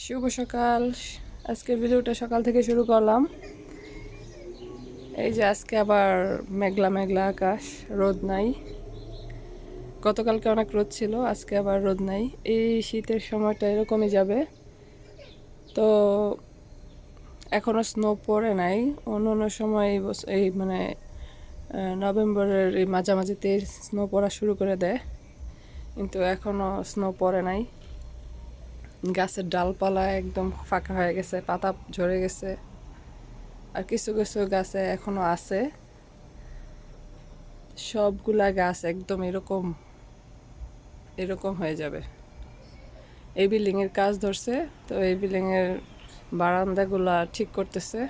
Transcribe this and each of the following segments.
শুভ সকাল। আজকের ভিডিওটা সকাল থেকে শুরু করলাম। এই যে আজকে আবার মেঘলা মেঘলা আকাশ, রোদ নাই। গতকালকে অনেক রোদ ছিল, আজকে আবার রোদ নাই। এই শীতের সময়টা এরকমই যাবে। তো এখনও স্নো পড়ে নাই। অন্য অন্য সময় এই এই মানে নভেম্বরের এই মাঝামাঝিতে স্নো পড়া শুরু করে দেয়। কিন্তু এখনও স্নো পড়ে নাই। গাছের ডালপালা একদম ফাঁকা হয়ে গেছে, পাতা ঝরে গেছে। আর কিছু কিছু গাছে এখনও আছে। সবগুলা গাছ একদম এরকম এরকম হয়ে যাবে। এই বিল্ডিং এর কাজ ধরছে, তো এই বিল্ডিং এর বারান্দাগুলা ঠিক করতেছে,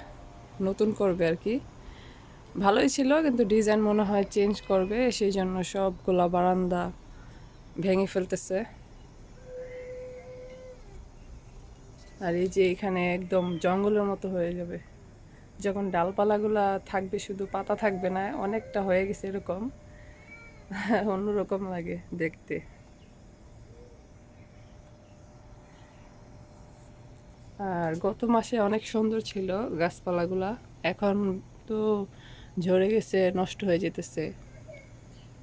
নতুন করবে আর কি। ভালোই ছিল, কিন্তু ডিজাইন মনে হয় চেঞ্জ করবে, সেই জন্য সবগুলা বারান্দা ভেঙে ফেলতেছে। আর এই যে এখানে একদম জঙ্গলের মতো হয়ে যাবে। যখন ডালপালাগুলা থাকবে, শুধু পাতা থাকবে না, অনেকটা হয়ে গেছে এরকম। অন্যরকম লাগে দেখতে। আর গত মাসে অনেক সুন্দর ছিল গাছপালাগুলা। এখন তো ঝরে গেছে, নষ্ট হয়ে যেতেছে।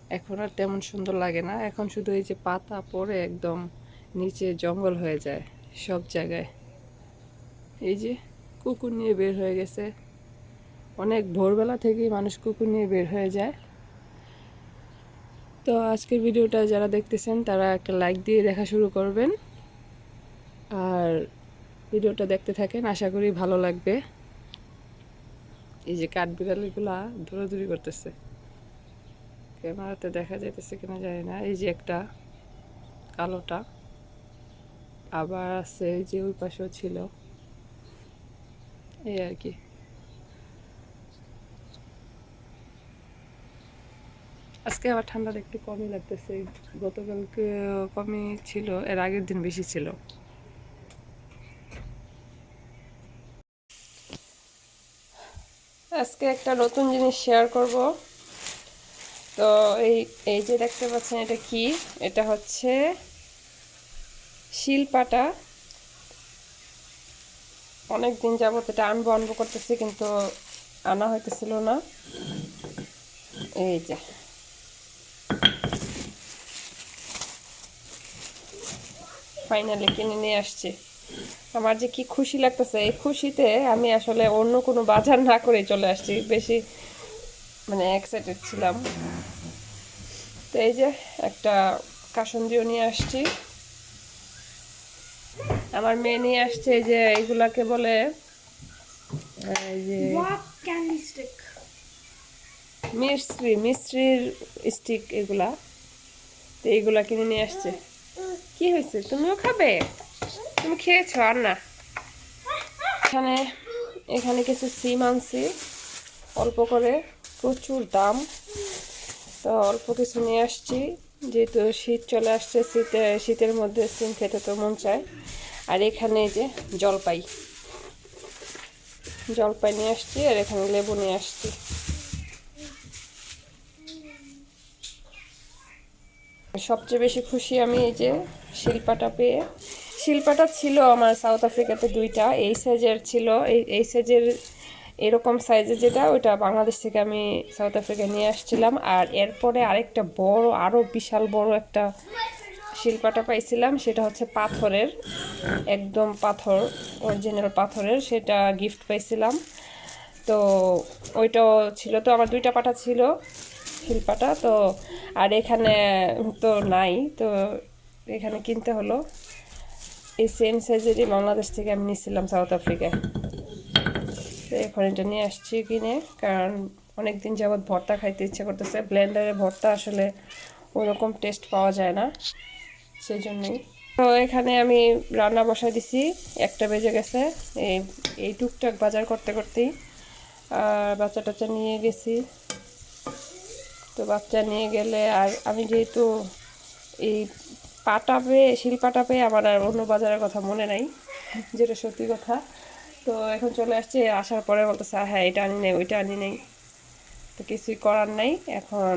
এখন আর তেমন সুন্দর লাগে না। এখন শুধু এই যে পাতা পড়ে একদম নিচে জঙ্গল হয়ে যায় সব জায়গায়। এই যে কুকুর নিয়ে বের হয়ে গেছে। অনেক ভোরবেলা থেকেই মানুষ কুকুর নিয়ে বের হয়ে যায়। তো আজকের ভিডিওটা যারা দেখতেছেন, তারা একটা লাইক দিয়ে দেখা শুরু করবেন। আর ভিডিওটা দেখতে থাকেন, আশা করি ভালো লাগবে। এই যে কাঠবিড়ালিগুলা দৌড়াদৌড়ি করতেছে। ক্যামেরাতে দেখা যাইতেছে কিনা জানি না। এই যে একটা কালোটা। আবার আছে যে ওই পাশেও ছিল। এই আর কি। আজকে আবার ঠান্ডাটা একটু কমই লাগতেছে। গতকালকে কমই ছিল, এর আগের দিন বেশি ছিল। আজকে একটা নতুন জিনিস শেয়ার করব। তো এই এই যে দেখতে পাচ্ছেন এটা কি? এটা হচ্ছে শিলপাটা। অনেক দিন যাবত এটা আনব আনব করতেছি, কিন্তু আনা হইতেছিল না। এই যে। ফাইনালি কিনে নিয়ে আসছি। আমার যে কি খুশি লাগতেছে, এই খুশিতে আমি আসলে অন্য কোনো বাজার না করে চলে আসছি, বেশি মানে এক্সাইটেড ছিলাম। তো এই যে একটা কাসন্দিও নিয়ে আসছি। আমার মেয়ে নিয়ে আসছে যে এইগুলাকে বলে যে? মিস্ত্রি মিস্ত্রির স্টিক এগুলা। তো এইগুলা কিনে নিয়ে আসছে। কি হয়েছে? তুমিও খাবে? তুমি খেয়েছো আর না? এখানে এখানে কিছু সিম আনছি। অল্প করে প্রচুর দাম। তো অল্প কিছু নিয়ে আসছি। যেহেতু শীত চলে আসছে শীতে শীতের মধ্যে সিম খেতে তো মন চায়। আর এখানে যে জলপাই। জলপাই নিয়ে আসছি আর এখানে লেবু নিয়ে আসছি। সবচেয়ে বেশি খুশি আমি এই যে শিল্পাটা পেয়ে। শিল্পাটা ছিল আমার সাউথ আফ্রিকাতে দুইটা, এই সাইজের ছিল, এই এই সাইজের এরকম সাইজের যেটা, ওইটা বাংলাদেশ থেকে আমি সাউথ আফ্রিকায় নিয়ে আসছিলাম। আর এরপরে আরেকটা বড় আরও বিশাল বড় একটা শিল্পাটা পাইছিলাম, সেটা হচ্ছে পাথরের, একদম পাথর অরিজিনাল পাথরের, সেটা গিফট পাইছিলাম। তো ওইটাও ছিল, তো আমার দুইটা পাটা ছিল শিল্পাটা, তো আর এখানে তো নাই, তো এখানে কিনতে হলো। এই সেম সাইজেরই বাংলাদেশ থেকে আমি নিয়েছিলাম সাউথ আফ্রিকায় তো এখন এটা নিয়ে আসছি কিনে, কারণ অনেক দিন যাবৎ ভর্তা খাইতে ইচ্ছে করতেছে। ব্লেন্ডারে ভর্তা আসলে ওরকম টেস্ট পাওয়া যায় না। সেই জন্যই তো এখানে আমি রান্না বসাই দিছি, একটা বেজে গেছে। এই এই টুকটাক বাজার করতে করতেই আর বাচ্চা টাচ্চা নিয়ে গেছি। তো বাচ্চা নিয়ে গেলে আর আমি যেহেতু এই পাটা পেয়ে, শিল পাটা পেয়ে আমার আর অন্য বাজারের কথা মনে নাই, যেটা সত্যি কথা। তো এখন চলে আসছে, আসার পরে বলতেছে হ্যাঁ এটা আনি নেই, ওইটা আনি নেই। তো কিছুই করার নাই, এখন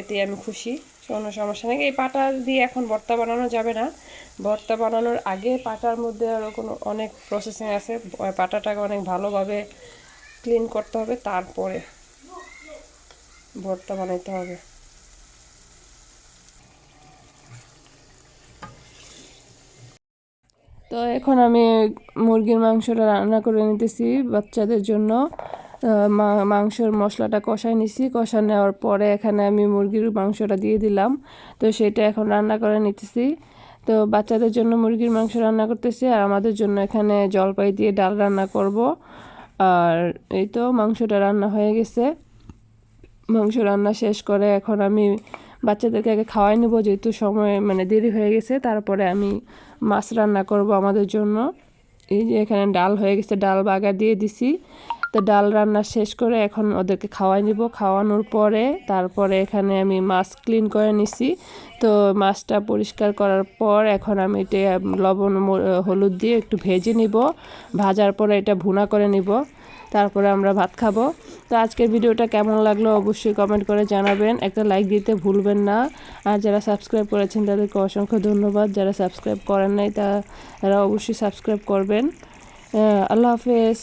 এতে আমি খুশি। কোনো সমস্যা নেই। এই পাটা দিয়ে এখন ভর্তা বানানো যাবে না। ভর্তা বানানোর আগে পাটার মধ্যে আরও কোনো অনেক প্রসেসিং আছে। পাটাটাকে অনেক ভালোভাবে ক্লিন করতে হবে, তারপরে ভর্তা বানাইতে হবে। তো এখন আমি মুরগির মাংসটা রান্না করে নিতেছি বাচ্চাদের জন্য। মাংসের মশলাটা কষাই নিছি। কষা নেওয়ার পরে এখানে আমি মুরগির মাংসটা দিয়ে দিলাম। তো সেটা এখন রান্না করে নিতেছি। তো বাচ্চাদের জন্য মুরগির মাংস রান্না করতেছি আর আমাদের জন্য এখানে জলপাই দিয়ে ডাল রান্না করব। আর এই তো মাংসটা রান্না হয়ে গেছে। মাংস রান্না শেষ করে এখন আমি বাচ্চাদেরকে আগে খাওয়াই নেব, যেহেতু সময় মানে দেরি হয়ে গেছে। তারপরে আমি মাছ রান্না করব আমাদের জন্য। এই যে এখানে ডাল হয়ে গেছে, ডাল বাগা দিয়ে দিছি। তো ডাল রান্না শেষ করে এখন ওদেরকে খাওয়াই নিব। খাওয়ানোর পরে তারপরে এখানে আমি মাছ ক্লিন করে নিছি। তো মাছটা পরিষ্কার করার পর এখন আমি এটা লবণ হলুদ দিয়ে একটু ভেজে নিব। ভাজার পরে এটা ভুনা করে নিব। তারপরে আমরা ভাত খাব। তো আজকের ভিডিওটা কেমন লাগল অবশ্যই কমেন্ট করে জানাবেন। একটা লাইক দিতে ভুলবেন না। আর যারা সাবস্ক্রাইব করেছেন তাদেরকে অসংখ্য ধন্যবাদ। যারা সাবস্ক্রাইব করেন নাই তারা অবশ্যই সাবস্ক্রাইব করবেন। আল্লাহ হাফেজ।